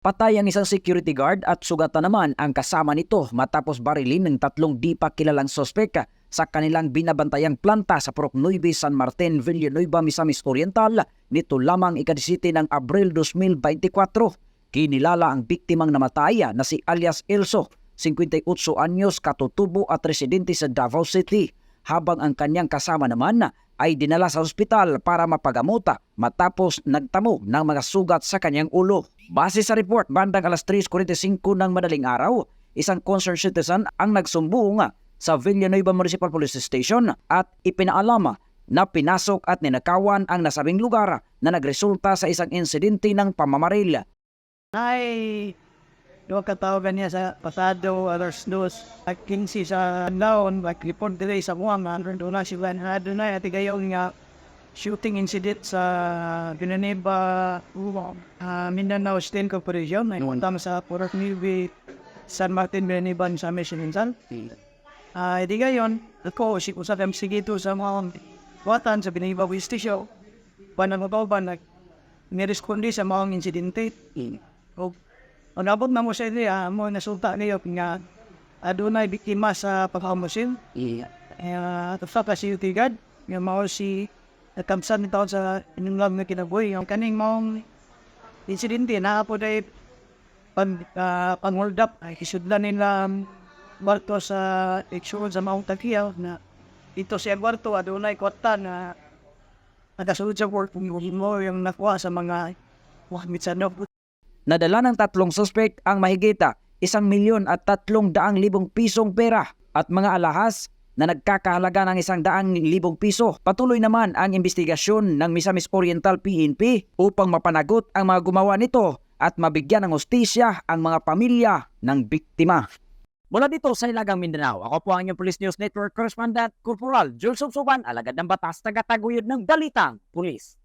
Patay ang isang security guard at sugatan naman ang kasama nito matapos barilin ng tatlong di pa kilalang sospek sa kanilang binabantayang planta sa Purok Nueve, San Martin, Villanueva, Misamis Oriental nito lamang ikadisiti ng Abril 2024. Kinilala ang biktimang namatay na si alias Elso, 58 anyos, katutubo at residente sa Davao City, habang ang kanyang kasama naman ay dinala sa ospital para mapagamuta matapos nagtamo ng mga sugat sa kanyang ulo. Base sa report, bandang alas 3.45 ng madaling araw, isang concerned citizen ang nagsumbong sa Villanueva Municipal Police Station at ipinaalama na pinasok at ninakawan ang nasabing lugar na nagresulta sa isang insidente ng pamamaril. Ay, do katawagan niya sa pasado alas dos at 15 sa laon mag-report dire sa mga nga doon na sila na doon na ati gayong nga shooting incident sa Binaneba uh, Mindanao State Corporation ay tama sa Port Nueve San Martin Binaneba sa Mission Insan Ah, di gayon ako si usap MC gito sa mga watan sa Binaneba Police Station. Panang ba nag nirespondi sa mga insidente? O ang nabot na mo sa iliya, mo nasulta niyo nga adunay biktima sa paghamusin. Iya. Uh, Tafta ka si Utigad, nga mao si nakamsan ni taon sa inulang nga kinabuhi. Ang kaning maong insidente na po day pag uh, pang-hold up ay isudlan nila barko sa iksyon sa Mount Takiyaw na dito sa Eduardo adunay kwarta na nagasulod sa work mo yung nakuha sa mga wahmit sa no Nadala ng tatlong suspect ang mahigita isang milyon at tatlong daang libong pisong pera at mga alahas na nagkakahalaga ng isang daang libong piso. Patuloy naman ang investigasyon ng Misamis Oriental PNP upang mapanagot ang mga gumawa nito at mabigyan ng hostisya ang mga pamilya ng biktima. Mula dito sa Ilagang Mindanao, ako po ang inyong Police News Network Correspondent Corporal Jules Subsuban, alagad ng batas, tagataguyod ng Dalitang Police.